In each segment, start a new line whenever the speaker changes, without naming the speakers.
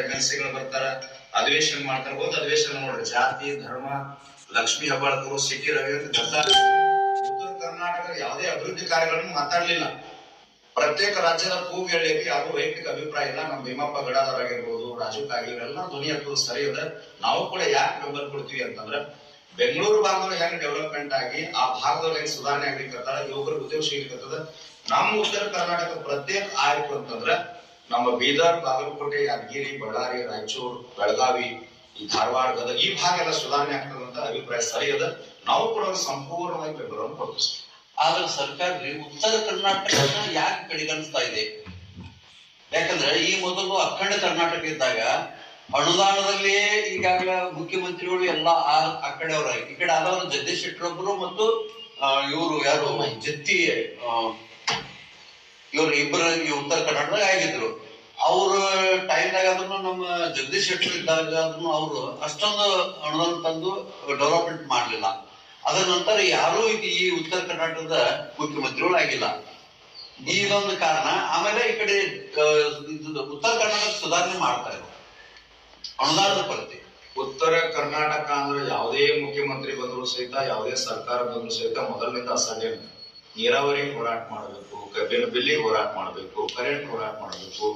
M L ಸಿಗಳು ಬರ್ತಾರ, ಅಧಿವೇಶನ ಮಾಡ್ತಾರ. ಹೋದ ಅಧಿವೇಶನ ನೋಡ್ರಿ, ಜಾತಿ, ಧರ್ಮ, ಲಕ್ಷ್ಮಿ ಹೆಬ್ಬಾಳ್ಕರು ಸಿಟಿ ರವಿ ಅಂತ ಉತ್ತರ ಕರ್ನಾಟಕದ ಯಾವುದೇ ಅಭಿವೃದ್ಧಿ ಕಾರ್ಯಗಳನ್ನು ಮಾತಾಡ್ಲಿಲ್ಲ. ಪ್ರತ್ಯೇಕ ರಾಜ್ಯದ ಕೂಗು ಹೇಳಲಿಕ್ಕೆ ಯಾರು ವೈಯಕ್ತಿಕ ಅಭಿಪ್ರಾಯ ಇಲ್ಲ. ನಮ್ಮ ಭೀಮಪ್ಪ ಗಡಾದರ್ ಆಗಿರ್ಬೋದು ರಾಜು ಕಾಗಿ ಇವರೆಲ್ಲ ಧ್ವನಿ ಎತ್ತುವುದು ಸರಿ ಅದ ನಾವು ಕೂಡ ಯಾಕೆ ಬೆಂಬಲ ಕೊಡ್ತೀವಿ ಅಂತಂದ್ರೆ, ಬೆಂಗಳೂರು ಭಾಗದಲ್ಲಿ ಹೆಂಗ್ ಡೆವಲಪ್ಮೆಂಟ್ ಆಗಿ ಆ ಭಾಗದಲ್ಲಿ ಹೆಂಗ್ ಸುಧಾರಣೆ ಆಗ್ಲಿಕ್ಕೆ ಯುವಕರು ಉದ್ಯೋಗ ಸಿಗ್ಲಿಕ್ಕತ್ತದ ನಮ್ಮ ಉತ್ತರ ಕರ್ನಾಟಕ ಪ್ರತ್ಯೇಕ ಆಯ್ತು ಅಂತಂದ್ರ ನಮ್ಮ ಬೀದರ್ ಬಾಗಲಕೋಟೆ ಯಾದಗಿರಿ ಬಳ್ಳಾರಿ ರಾಯಚೂರು ಬೆಳಗಾವಿ ಈ ಧಾರವಾಡ ಗದಗ ಈ ಭಾಗ ಎಲ್ಲ ಸುಧಾರಣೆ ಆಗ್ತದಂತ ಅಭಿಪ್ರಾಯ ಸರಿ ಅದ. ನಾವು ಕೂಡ ಸಂಪೂರ್ಣವಾಗಿ ಬೆಂಬಲವನ್ನು ಕೊಡ್ತೀವಿ.
ಆದ್ರೆ ಸರ್ಕಾರ ರೀ ಉತ್ತರ ಕರ್ನಾಟಕ ಯಾಕೆ ಕಡೆಗಣಿಸ್ತಾ ಇದೆ? ಯಾಕಂದ್ರೆ ಈ ಮೊದಲು ಅಖಂಡ ಕರ್ನಾಟಕ ಇದ್ದಾಗ ಅನುದಾನದಲ್ಲಿ ಈಗಾಗಲೇ ಮುಖ್ಯಮಂತ್ರಿಗಳು ಎಲ್ಲ ಆ ಕಡೆ ಅವರ ಈ ಕಡೆ ಆದವರು ಜಗದೀಶ್ ಶೆಟ್ಟರೊಬ್ಬರು ಮತ್ತು ಇವರು ಯಾರು? ಜತ್ತಿ ಇವ್ರು ಇಬ್ಬರು ಈ ಉತ್ತರ ಕರ್ನಾಟಕದಾಗ ಆಗಿದ್ರು. ಅವ್ರ ಟೈಮ್ದಾಗ ಅದನ್ನು ನಮ್ಮ ಜಗದೀಶ್ ಶೆಟ್ಟರ್ ಇದ್ದಾಗ ಅದನ್ನು ಅವರು ಅಷ್ಟೊಂದು ಅನುದಾನ ತಂದು ಡೆವಲಪ್ಮೆಂಟ್ ಮಾಡಲಿಲ್ಲ. ಅದರ ನಂತರ ಯಾರೂ ಈ ಉತ್ತರ ಕರ್ನಾಟಕದ ಮುಖ್ಯಮಂತ್ರಿಗಳು ಆಗಿಲ್ಲ. ಇದೊಂದು ಕಾರಣ. ಆಮೇಲೆ ಈ ಕಡೆ ಉತ್ತರ ಕರ್ನಾಟಕ ಸುಧಾರಣೆ ಮಾಡ್ತಾ ಇದ್ರು. ಅನುದಾನದ ಕೊರತೆ.
ಉತ್ತರ ಕರ್ನಾಟಕ ಅಂದ್ರೆ ಯಾವುದೇ ಮುಖ್ಯಮಂತ್ರಿ ಬಂದ್ರು ಸಹಿತ, ಯಾವುದೇ ಸರ್ಕಾರ ಬಂದ್ರು ಸಹಿತ ಮೊದಲಿನಿಂದ ಅಸಡ್ಡೆ ನೀರಾವರಿ ಹೋರಾಟ ಮಾಡಬೇಕು, ಕಬ್ಬಿನ ಬಿಲ್ಲಿ ಹೋರಾಟ ಮಾಡಬೇಕು, ಕರೆಂಟ್ ಹೋರಾಟ ಮಾಡಬೇಕು,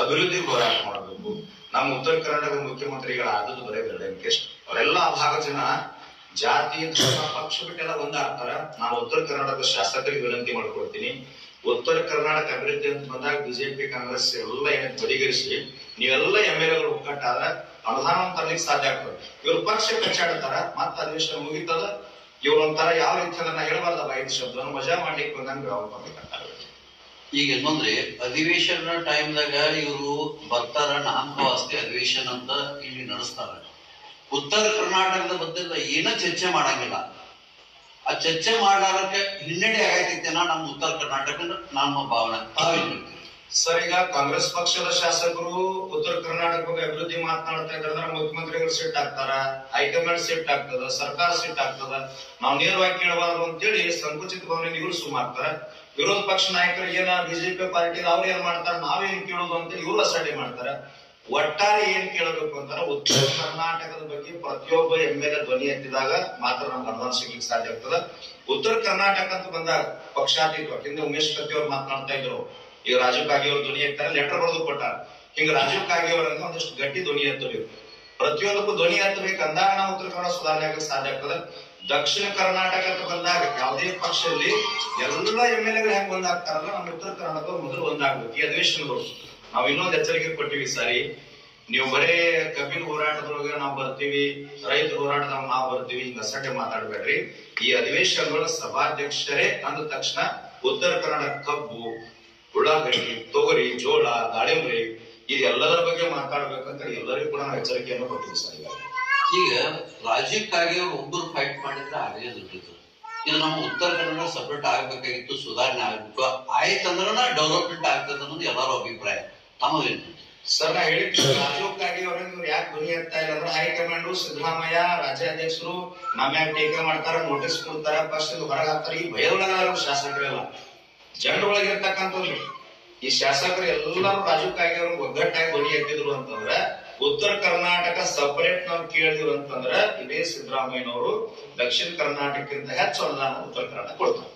ಅಭಿವೃದ್ಧಿ ಹೋರಾಟ ಮಾಡಬೇಕು. ನಮ್ಮ ಉತ್ತರ ಕರ್ನಾಟಕದ ಮುಖ್ಯಮಂತ್ರಿಗಳ ಆದದ್ದು ಬರೇ ವೆಂಕಟೇಶ್ ಅವರೆಲ್ಲ ಆ ಭಾಗ ಜನ ಜಾತಿ ಪಕ್ಷ ಬಿಟ್ಟೆಲ್ಲ ಒಂದಾಗ್ತಾರ. ನಾನು ಉತ್ತರ ಕರ್ನಾಟಕದ ಶಾಸಕರಿಗೆ ವಿನಂತಿ ಮಾಡ್ಕೊಳ್ತೀನಿ. ಉತ್ತರ ಕರ್ನಾಟಕ ಅಭಿವೃದ್ಧಿ ಅಂತ ಬಂದಾಗ ಬಿಜೆಪಿ, ಕಾಂಗ್ರೆಸ್ ಎಲ್ಲ ಏನ್ ಪರಿಗರಿಸಿ ನೀವೆಲ್ಲ ಎಂ ಎಲ್ ಎಗಳು ಒಕ್ಕಟ್ಟಾದ್ರೆ ಅನುದಾನ ತರ್ಲಿಕ್ಕೆ ಸಾಧ್ಯ ಆಗ್ತದೆ. ಇವ್ರ ಪಕ್ಷ ಕಚ್ಚಾಡ್ತಾರ, ಮತ್ತ ಅಧಿವೇಶನ ಮುಗಿತದ ಇವ್ರ ಒಂಥರ ಯಾವ ರೀತಿ ಅದನ್ನ ಹೇಳ್ಬಾರ್ದ ಐದು ಶಬ್ದ. ಮಜಾ ಮಾಡ್ಲಿಕ್ಕೆ ಬಂದಂಗ ಅವ್ರು ಬರ್ಬೇಕಂತ
ಈಗ ಇನ್ನೊಂದ್ರೆ ಅಧಿವೇಶನ ಟೈಮ್ದಾಗ ಇವರು ಬರ್ತಾರ ನಾಮಕವಾಸ್ತಿ ಅಧಿವೇಶನ ಅಂತ ಇಲ್ಲಿ ನಡೆಸ್ತಾರ. ಉತ್ತರ ಕರ್ನಾಟಕದ ಬಗ್ಗೆ ಏನ ಚರ್ಚೆ ಮಾಡಂಗಿಲ್ಲ. ಆ ಚರ್ಚೆ ಮಾಡಾರಕ್ಕೆ ಹಿನ್ನಡೆ ಆಗೈತೈತೆನ ನಮ್ಮ ಉತ್ತರ ಕರ್ನಾಟಕ ನಮ್ಮ ಭಾವನೆ. ತಾವೇನ್
ಸರ್, ಈಗ ಕಾಂಗ್ರೆಸ್ ಪಕ್ಷದ ಶಾಸಕರು ಉತ್ತರ ಕರ್ನಾಟಕದ ಅಭಿವೃದ್ಧಿ ಮಾತನಾಡ್ತಾ ಇದ್ರೆ ಮುಖ್ಯಮಂತ್ರಿಗಳು ಸಿಟ್ ಆಗ್ತಾರ? ಹೈಕಮಾಂಡ್ ಸಿಟ್ ಆಗ್ತದ? ಸರ್ಕಾರ ಸಿಟ್ ಆಗ್ತದ? ನಾವು ನೇರವಾಗಿ ಕೇಳಬಾರ್ದು ಅಂತೇಳಿ ಸಂಕುಚಿತ ಭಾವನೆ ಇವರು ಸುಮಾರ್ತಾರ ವಿರೋಧ ಪಕ್ಷ ನಾಯಕರು ಏನ ಬಿಜೆಪಿ ಪಾರ್ಟಿ ಅವ್ರು ಏನ್ ಮಾಡ್ತಾರ? ನಾವೇನ್ ಕೇಳೋದು ಅಂತ ಇವರು ಅಸಡ್ಡೆ ಮಾಡ್ತಾರ. ಒಟ್ಟಾರೆ ಏನ್ ಕೇಳಬೇಕು ಅಂತಾರ? ಉತ್ತರ ಕರ್ನಾಟಕದ ಬಗ್ಗೆ ಪ್ರತಿಯೊಬ್ಬ ಎಂ ಎಲ್ ಎ ಧ್ವನಿ ಎತ್ತಿದಾಗ ಮಾತ್ರ ನಮ್ಗೆ ಅನುದಾನ ಸಿಗ್ಲಿಕ್ಕೆ ಸಾಧ್ಯ ಆಗ್ತದ. ಉತ್ತರ ಕರ್ನಾಟಕ ಅಂತ ಬಂದಾಗ ಪಕ್ಷಾತೀತ ಹಿಂದೆ ಉಮೇಶ್ ಕತ್ತಿ ಅವ್ರು ಮಾತನಾಡ್ತಾ ಇದ್ರು. ಈಗ ರಾಜೀವ್ ಕಾಗೆ ಅವ್ರ ಧ್ವನಿ ಹಾಕ್ತಾರೆ ಲೆಟರ್ ಬರೆದು ಕೊಟ್ಟಾರ. ಹಿಂಗ ರಾಜೀವ್ ಕಾಗೆ ಅವರನ್ನ ಒಂದಷ್ಟು ಗಟ್ಟಿ ಧ್ವನಿ ಹತ್ತಬೇಕು ಪ್ರತಿಯೊಂದಕ್ಕೂ ಧ್ವನಿ ಹತ್ತಬೇಕು ಅಂದಾಗ ನಾವು ಉತ್ತರ ಕನ್ನಡ ಸುಧಾರಣೆ ಆಗಕ್ಕೆ ಸಾಧ್ಯ ಆಗ್ತದೆ. ದಕ್ಷಿಣ ಕರ್ನಾಟಕ ಅಂತ ಬಂದಾಗ ಯಾವುದೇ ಪಕ್ಷದಲ್ಲಿ ಎಲ್ಲ ಎಂ ಎಲ್ ಎಗಳು ಹೆಂಗ್ ಒಂದಾಗ್ತಾರಲ್ಲ, ನಮ್ಮ ಉತ್ತರ ಕರ್ನಾಟಕ ಮೊದಲು ಒಂದಾಗ್ಬೇಕು. ಈ ಅಧಿವೇಶನಗಳು ನಾವು ಇನ್ನೊಂದು ಎಚ್ಚರಿಕೆ ಕೊಟ್ಟಿವಿ, ಸಾರಿ. ನೀವು ಬರೇ ಕಬ್ಬಿನ ಹೋರಾಟದೊಳಗೆ ನಾವು ಬರ್ತೀವಿ ರೈತ ಹೋರಾಟದಾಗ ನಾವು ಬರ್ತೀವಿ, ಹಿಂಗ ಅಸಡ್ಡೆ ಮಾತಾಡ್ಬೇಡ್ರಿ. ಈ ಅಧಿವೇಶನಗಳ ಸಭಾಧ್ಯಕ್ಷರೇ ಅಂದ ತಕ್ಷಣ ಉತ್ತರ ಕನ್ನಡ ಕಬ್ಬು. ಉಳ್ಳಾಗಡ್ಡಿ ತೊಗರಿ ಜೋಳ ದಾಳಿಂಬ್ರಿ ಇದೆಲ್ಲದರ ಬಗ್ಗೆ ಮಾತಾಡ್ಬೇಕಂತ ಎಲ್ಲರಿಗೂ ಕೂಡ ನಾವು ಎಚ್ಚರಿಕೆಯನ್ನು ಕೊಟ್ಟಿವಿ ಸರ್ ಈಗ
ಈಗ ರಾಜ್ಯಕ್ಕಾಗಿ ಕಾಗೆ ಅವ್ರು ಒಬ್ಬರು ಫೈಟ್ ಮಾಡಿದ್ರೆ ಆಗಲೇ ದುಡ್ಡಿತ್ತು. ಇದು ನಮ್ಮ ಉತ್ತರ ಕನ್ನಡ ಸಪರೇಟ್ ಆಗ್ಬೇಕಾಗಿತ್ತು ಸುಧಾರಣೆ ಆಗ್ಬೇಕು. ಆಯ್ತಂದ್ರ ಡೆವಲಪ್ಮೆಂಟ್ ಆಗ್ತದೆ ಅನ್ನೋದು ಎಲ್ಲರ ಅಭಿಪ್ರಾಯ. ತಮ್ಮದೇನು?
ಸರ್ ನಾ ಹೇಳಿ ರಾಜೀವ್ ಅವರನ್ನು ಯಾಕೆ ಧ್ವನಿ ಎತ್ತಾ ಇಲ್ಲ ಅಂದ್ರೆ ಹೈಕಮಾಂಡ್ ಸಿದ್ದರಾಮಯ್ಯ ರಾಜ್ಯಾಧ್ಯಕ್ಷರು ನಮ್ಮ ಟೇಕ ಮಾಡ್ತಾರ ನೋಟಿಸ್ ಕೊಡ್ತಾರ ಫಸ್ಟ್ ಹೊರಗೆ ಹಾಕ್ತಾರೆ. ಈ ಭಯದೊಳಗ ಶಾಸಕರೆಲ್ಲ ಜನರೊಳಗೆ ಇರ್ತಕ್ಕಂಥವ್ರು ಈ ಶಾಸಕರು ಎಲ್ಲರೂ ರಾಜಕೀಯ ಕಾಗೆ ಅವ್ರಿಗೆ ಒಗ್ಗಟ್ಟಾಗಿ ಧ್ವನಿ ಎತ್ತಿದ್ರು ಅಂತಂದ್ರೆ, ಉತ್ತರ ಕರ್ನಾಟಕ ಸಪರೇಟ್ ನಾವು ಕೇಳಿದ್ರು ಅಂತಂದ್ರೆ, ಇದೇ ಸಿದ್ದರಾಮಯ್ಯನವರು ದಕ್ಷಿಣ ಕರ್ನಾಟಕಕ್ಕಿಂತ ಹೆಚ್ಚು ಅನುದಾನ ಉತ್ತರ ಕರ್ನಾಟಕ ಕೊಡ್ತಾರೆ.